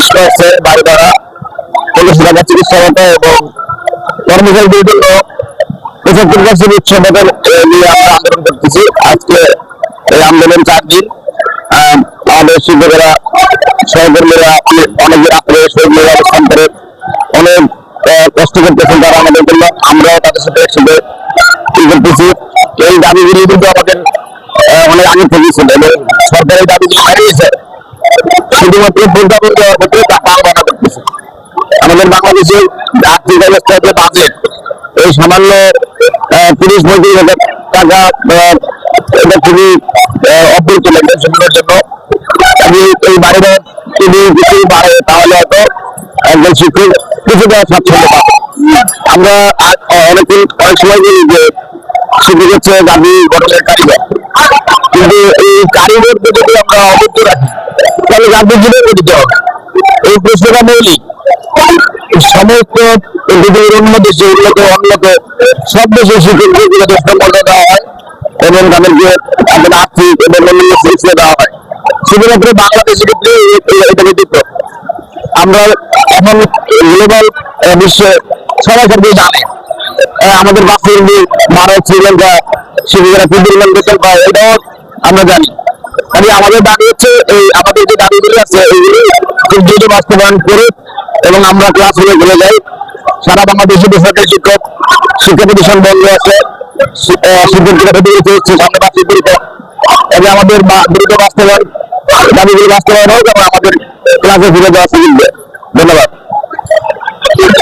অনিষ্ট হচ্ছে বাড়ি ভাড়া পঞ্চাশ টাকা চিকিৎসা ভাতা এবং কর্মচারীদের জন্য পঁচাত্তর পার্সেন্ট উচ্চ বেতন এ, নিয়ে আমরা আন্দোলন করতেছি। আজকে এই আন্দোলন চার দিন। আমাদের শিক্ষকেরা সহকর্মীরা অনেক- রাত্রে শরীর অবস্থান করে। অনেক কষ্ট করতেছেন তারা আমাদের জন্য। আমরাও তাদের সাথে একসাথে কি করতেছি। এই দাবিগুলি কিন্তু আমাদের অনেক আগে থেকে ছিল এবং সরকারের দাবিগুলি হারিয়েছে। শুধুমাত্র প্রজ্ঞাপন বাংলাদেশের আর্থিক অবস্থা যে বাজেট এই সামান্য তিরিশ পঁয়ত্রিশ হাজার টাকা এটা খুবই অপ্রতুল একটা জীবনের জন্য। আমি এই বাড়িটা যদি কিছু বাড়ে, তাহলে হয়তো একজন শিক্ষক কিছুটা স্বাচ্ছন্দ্য পাবে আমরা অনেকদিন, অনেক সময় বলি যে শিক্ষক হচ্ছে গান্ধী গঠনের কারিগর। কিন্তু এই কারিগরকে যদি আমরা অবদ্ধ রাখি, তাহলে গান্ধী জীবন গঠিত হবে। এই প্রশ্নটা মৌলিক। সমস্ত পৃথিবীর অন্য দেশে উন্নত উন্নত সব দেশে শিক্ষকদেরকে যথেষ্ট দেওয়া হয়। এবং তাদেরকে তাদের আর্থিক এবং দেওয়া হয়। শুধুমাত্র বাংলাদেশের ক্ষেত্রে এটা ব্যতীত আমরা এখন গ্লোবাল বিশ্বে সবাই সবই জানে। আমাদের বাস্তবে ভারত শ্রীলঙ্কা শিক্ষকেরা কি পরিমাণ বেতন পায় আমরা জানি। আমি আমাদের দাবি হচ্ছে এই, আমাদের যে দাবিগুলি আছে এইগুলি খুব দ্রুত বাস্তবায়ন করে এবং আমরা ক্লাস রুমে ঘুরে যাই। সারা বাংলাদেশে বেসরকারি শিক্ষক, শিক্ষা প্রতিষ্ঠান বন্ধ আছে। আমাদের দ্রুত আমাদের ক্লাসে ফিরে যাওয়া ধন্যবাদ।